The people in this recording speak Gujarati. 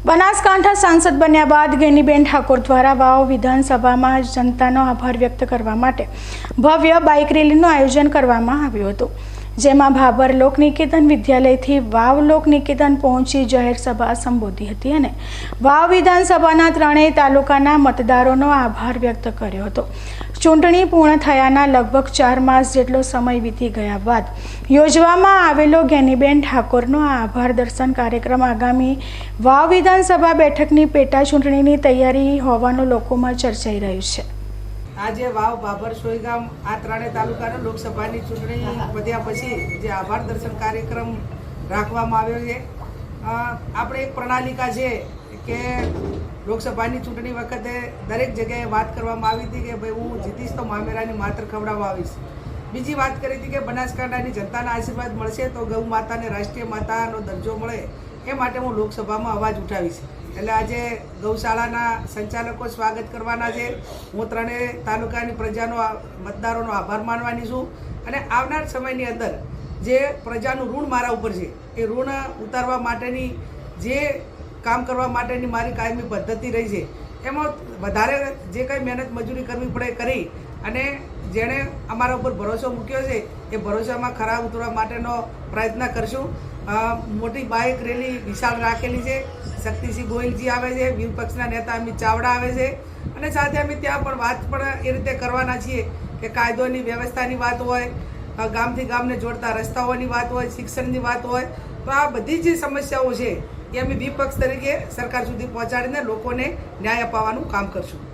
બનાસકાંઠા સાંસદ બન્યા બાદ ગેનીબેન ઠાકોર દ્વારા વાવ વિધાનસભામાં જનતાનો આભાર વ્યક્ત કરવા માટે ભવ્ય બાઇક રેલીનું આયોજન કરવામાં આવ્યું હતું. જેમાં ભાભર લોકનિકેતન વિદ્યાલયથી વાવ લોકનિકેતન પહોંચી જાહેર સભા સંબોધી હતી અને વાવ વિધાનસભાના ત્રણેય તાલુકાના મતદારોનો આભાર વ્યક્ત કર્યો હતો. ચૂંટણી પૂર્ણ થયાના લગભગ ચાર માસ જેટલો સમય વીતી ગયા બાદ યોજવામાં આવેલો ગેનીબેન ઠાકોરનો આભાર દર્શન કાર્યક્રમ આગામી વાવ વિધાનસભા બેઠકની પેટા ચૂંટણીની તૈયારી હોવાનું લોકોમાં ચર્ચાઈ રહ્યું છે. આજે વાવ બાબર સોયગામ આ ત્રણેય તાલુકાના લોકસભાની ચૂંટણી વધ્યા પછી જે આભાર દર્શન કાર્યક્રમ રાખવામાં આવ્યો છે. આપણે એક પ્રણાલિકા છે કે લોકસભાની ચૂંટણી વખતે દરેક જગ્યાએ વાત કરવામાં આવી હતી કે ભાઈ હું જીતીશ તો મામેરાની માત્ર ખવડાવવા આવીશ. બીજી વાત કરી હતી કે બનાસકાંઠાની જનતાના આશીર્વાદ મળશે તો ગૌ માતાને રાષ્ટ્રીય માતાનો દરજ્જો મળે. એ માટે હું લોકસભામાં અવાજ ઉઠાવીશ. એટલે આજે ગૌશાળાના સંચાલકો સ્વાગત કરવાના છે. હું ત્રણેય તાલુકાની પ્રજાનો મતદારોનો આભાર માનવાની છું. અને આવનાર સમયની અંદર જે પ્રજાનું ઋણ મારા ઉપર છે, એ ઋણ ઉતારવા માટેની જે કામ કરવા માટેની મારી કાયમી પદ્ધતિ રહી છે, એમાં વધારે જે કંઈ મહેનત મજૂરી કરવી પડે કરી અને જેણે અમારા ઉપર ભરોસો મૂક્યો છે, એ ભરોસામાં ખરા ઉતરવા માટેનો પ્રયત્ન કરશું. મોટી બાઇક રેલી વિશાળ રાખેલી છે. શક્તિસિંહ ગોયલજી આવે છે, વિપક્ષના નેતા અમિત ચાવડા આવે છે અને સાથે અમે ત્યાં પણ વાત પણ એ રીતે કરવાના છીએ કે કાયદોની વ્યવસ્થાની વાત હોય ગામથી ગામને જોડતા રસ્તાઓની વાત હોય, શિક્ષણની વાત હોય, તો આ બધી જે સમસ્યાઓ છે એ અમે વિપક્ષ તરીકે સરકાર સુધી પહોંચાડીને લોકોને ન્યાય અપાવવાનું કામ કરશું.